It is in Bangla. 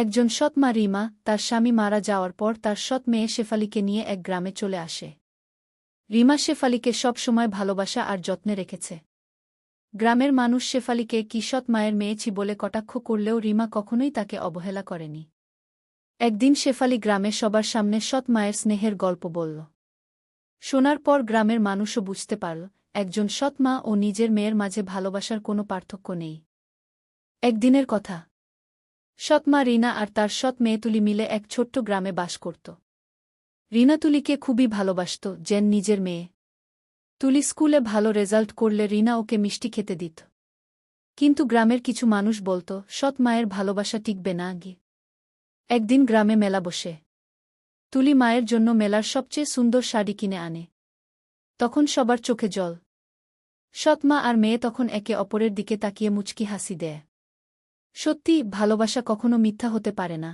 একজন সৎ মা রিমা, তার স্বামী মারা যাওয়ার পর তার সৎ মেয়ে শেফালিকে নিয়ে এক গ্রামে চলে আসে। রিমা শেফালিকে সব সময় ভালোবাসা আর যত্নে রেখেছে। গ্রামের মানুষ শেফালিকে কি সৎ মায়ের মেয়েছি বলে কটাক্ষ করলেও রিমা কখনোই তাকে অবহেলা করেনি। একদিন শেফালি গ্রামে সবার সামনে সৎ মায়ের স্নেহের গল্প বলল। শোনার পর গ্রামের মানুষও বুঝতে পারল, একজন সৎ মা ও নিজের মেয়ের মাঝে ভালোবাসার কোনো পার্থক্য নেই। একদিনের কথা সৎমা রিনা আর তার সৎ মেয়েতুলি মিলে এক ছোট্ট গ্রামে বাস করত। রিনা তুলিকে খুবই ভালোবাসত, যেন নিজের মেয়ে। তুলি স্কুলে ভালো রেজাল্ট করলে রিনা ওকে মিষ্টি খেতে দিত। কিন্তু গ্রামের কিছু মানুষ বলত, সৎ মায়ের ভালোবাসা টিকবে না গিয়ে একদিন গ্রামে মেলা বসে। তুলি মায়ের জন্য মেলার সবচেয়ে সুন্দর শাড়ি কিনে আনে। তখন সবার চোখে জল। সৎ মা আর মেয়ে তখন একে অপরের দিকে তাকিয়ে মুচকি হাসি দেয়। সত্যি ভালোবাসা কখনো মিথ্যা হতে পারে না।